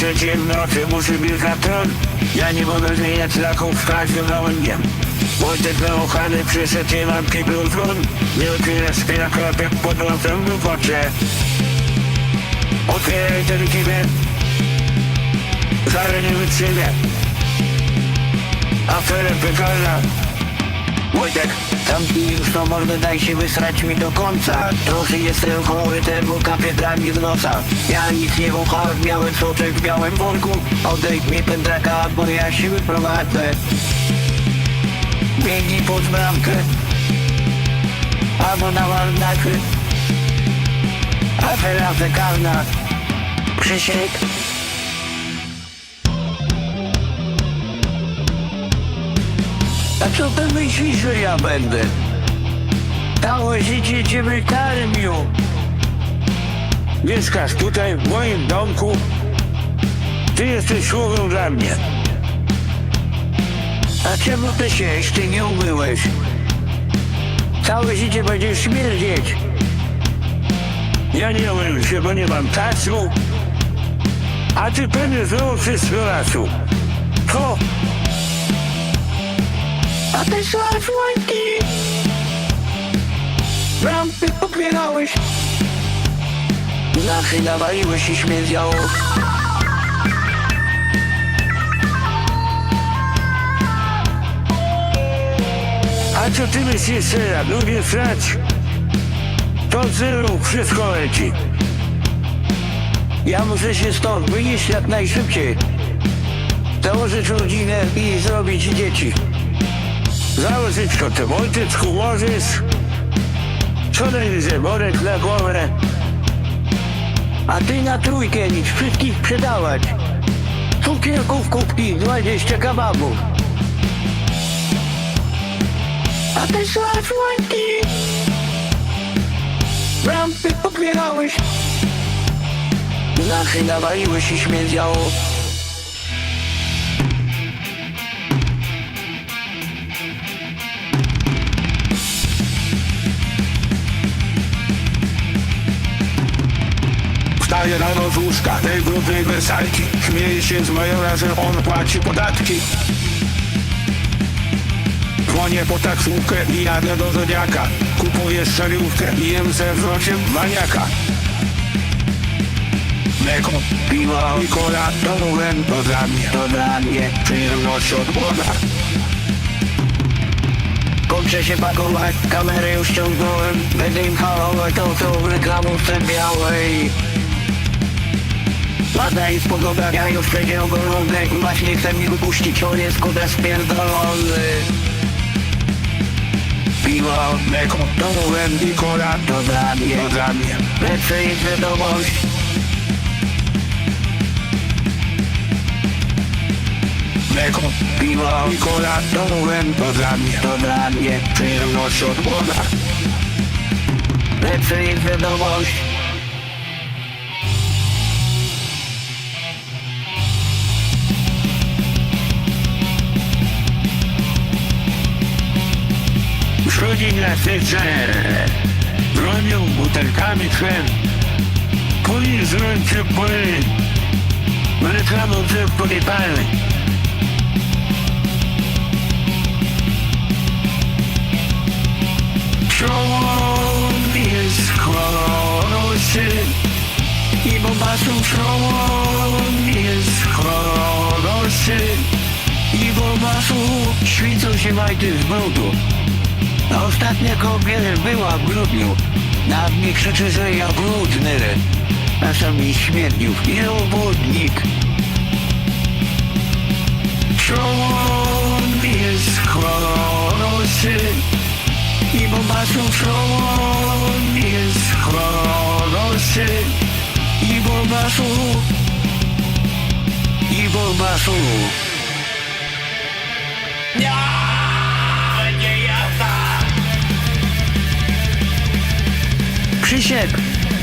trzeciej w nocy muszę biec na tron. Ja nie mogę zmieniać laków z każdym gołębiem. Wojtek nauchany przyszedł i mam kiblu dzwon. Nie otwiera spina klapek pod nosem w pocie. Otwieraj ten kibel. Zaraz nie wytrzymie. Afera piekarna. Wojtek, zamknij już to mordę, daj się wysrać mi do końca. Trochę jestem chory, temu kapie dragi z nosa. Ja nic nie wąchałem, miałem soczek w białym worku. Odejdź mi pędraka, bo ja się wyprowadzę. Biegnij pod bramkę. Albo na walnaky. Afera fekalna. Krzysiek. Co ty myślisz, że ja będę? Całe życie ciebie karmił. Mieszkasz tutaj, w moim domku. Ty jesteś słowem dla mnie. A czemu ty siesz, ty nie umyłeś? Całe życie będziesz śmierdzieć. Ja nie umyłem się, bo nie mam czasu. A ty pewnie znowu wszystko lasu. Co? A ty szlafłanki! Rampy popierałeś! Nachy nawaliłeś i śmierdziało. A co ty myślisz, że ja lubię srać? To zero wszystko leci. Ja muszę się stąd wynieść jak najszybciej. Założyć rodzinę i zrobić dzieci. Założyć ty Wojteczku możesz. Co najwyżej worek na głowę. A ty na trójkę nic, wszystkich sprzedawać. Cukierków kubki, 20 kebabów. A ty szlafłanki. Rampy popierałeś. Nachy nawaliłeś i śmierdziało. Wstaje rano z łóżka tej brudnej wersalki. Śmieje się z majora, że on płaci podatki. Dzwonię po taksówkę i jadę do Zodiaka. Kupuję szariówkę i jem ze wzrokiem maniaka. Mleko, piwo i kola to rułem to dla mnie To dla mnie Przyjemność od Boga. Kończę się pakować, kamerę już ściągnąłem. Będę im halować to co w reklamówce białej Ładna jest pogoda, ja już przejdzie ogolony Właśnie chce mi wypuścić, on jest kuda spierdolony. Piwo, to rułem i kola to dla mnie to dla mnie. Lepsza jest wiadomość. Mleko, Piwo, i kola to rułem to dla mnie to dla mnie. Przyjemność od Boga Lepsza jest wiadomość Przychodzi na serce Bronią butelkami krem Później z ręce płyny Reklamą drzew podjebany Człowiek jest chorosy I bombasą człowiek jest chorosy I bombasą świecą się majty z brudu ostatnia kobieta była w grudniu. Na mnie krzyczy, że ja brudny. A sam mi śmierdził i obłudnik Człowiek jest chorosy i bombasą człon jest chorosy I bombasą I bombasą Krzysiek,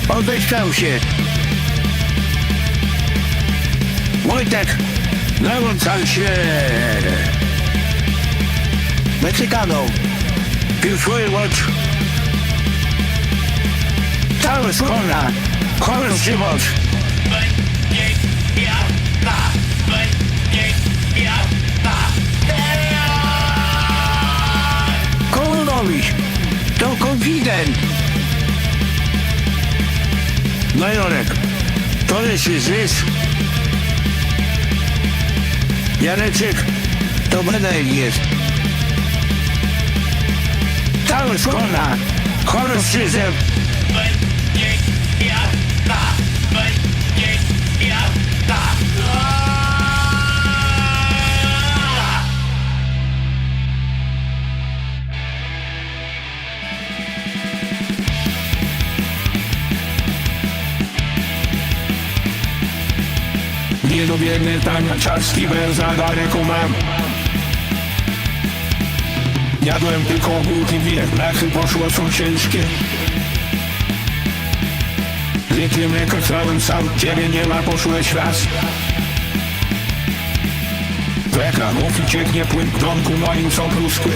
odeszczał się Wojtek, nałączam się Meksykaną Pilsuje łódź. Cały skona. Koniec żywot. Zys. Janeczek, to Benel jest. Cały szkolna. Chory z krzyżem. Nie dobiegnę tam na czarski bez za daleko mam. Jadłem tylko ogórki wiek, blachy poszło są ciężkie. Mleka całym sam, ciebie nie ma, poszłeś raz. To ekranów i cieknie płyn w domku moim są pluskły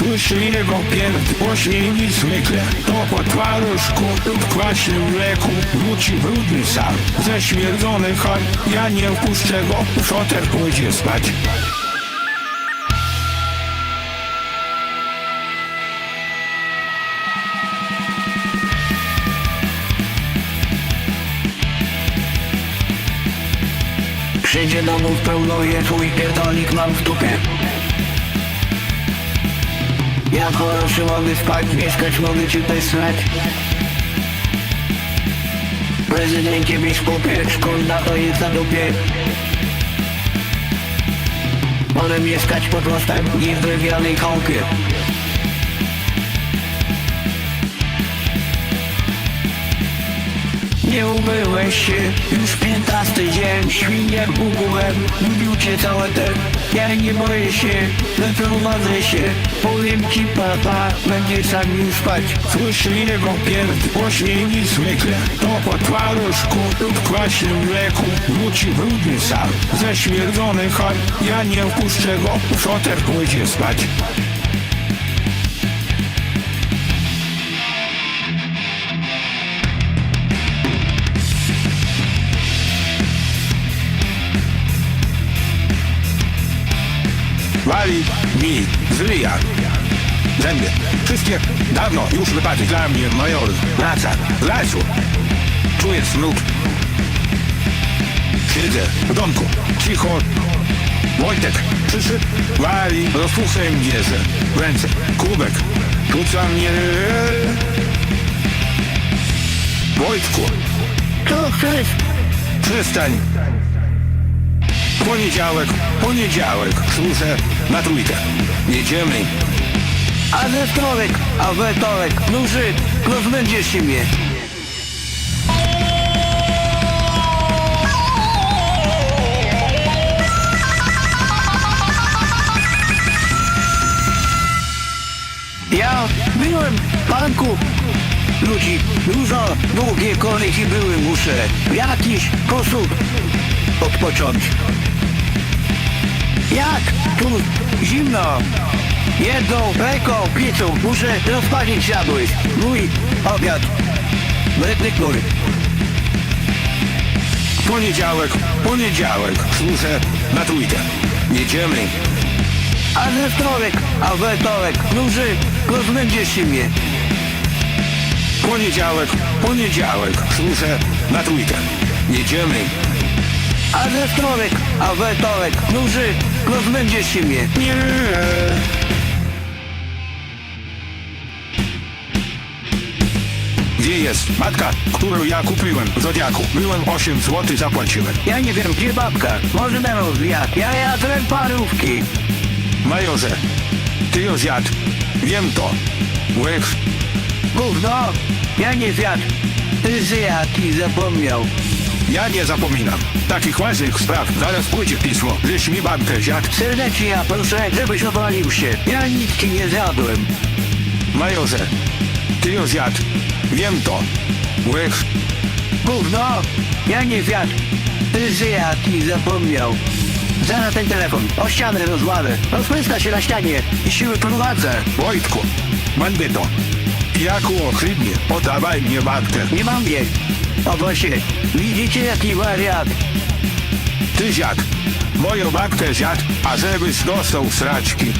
Słyszy jego pierd głośniej niż zwykle. To po twarożku lub kwaśnym mleku Wróci brudny sam Ze śmierdzony choń Ja nie wpuszczę go Szoter pójdzie spać. Przyjdzie domów pełno je twój pierdolnik mam w dupie. Ja choroszy mogę spać, mieszkać mogę ci wysłać. Prezydencie biskupie, szkolna to jest na dupie. Wolę mieszkać pod mostem niż w drewnianej chałupie. Nie umyłeś się, już piętnasty dzień Świnie bugułem, lubił cię całe ten Ja nie boję się, wyprowadzę się. Powiem ci papa, będziesz sam już spać. Słyszy jego pierd głośniej niż zwykle. To po twarożku lub kwaśnym mleku Wróci brudny sam Ze śmierdzony choń Ja nie wpuszczę go. Szoter pójdzie spać Wali mi z ryja. Zęby. Wszystkie dawno już wypadły dla mnie, major. Wraca. Z lasu. Czuję smród. Siedzę w domku. Cicho. Wojtek przyszedł. Wali. Rozpuszczę bierze. W ręce. Kubek. Rzuca mnie. Wojtku. Co chcesz? Przestań. Poniedziałek, poniedziałek, służę na trójkę. Jedziemy. A ze wtorek, a we wtorek Nuży, rozbędziesz się mnie Ja byłem w banku ludzi, dużo długie kolejki były, muszę jakiś sposób odpocząć. Jak tu zimno, jedną ręką piecą muszę rozpalić jadły. Mój obiad, wredny mój. Poniedziałek, poniedziałek, służę na trójkę. Jedziemy. A ze wtorek, a we wtorek, duży, rozbędziesz się mnie. Poniedziałek, poniedziałek, służę na trójkę. Jedziemy. A ze wtorek, a we wtorek, duży, rozbędziesz się mnie. Nie. Gdzie jest matka, którą ja kupiłem w Zodiaku? Byłem 8 zł zapłaciłem. Ja nie wiem, gdzie babka, może na rozwiat. Ja jadłem parówki. Majorze, ty ją zjadł. Wiem to. Łyk, Gówno, ja nie zjadł. Ty zjadł i zapomniał. Ja nie zapominam. Takich ważnych spraw zaraz pójdzie pismo, żeś mi babkę zjadł. Serdecznie ja proszę, żebyś obalił się. Ja nic ci nie zjadłem. Majorze, ty ją zjadł. Wiem to. Łyk, Gówno, ja nie zjadł. Ty zjadł i zapomniał. Zaraz ten telefon, o ścianę rozwalę. Rozpryska się na ścianie i siły prowadzę. Wojtku, bandyto. Jaku ohydnie, podawaj mnie babkę. Nie mam jej. O właśnie, widzicie jaki wariat? Ty zjadł. Moją babkę zjadł, a żebyś dostał sraczki.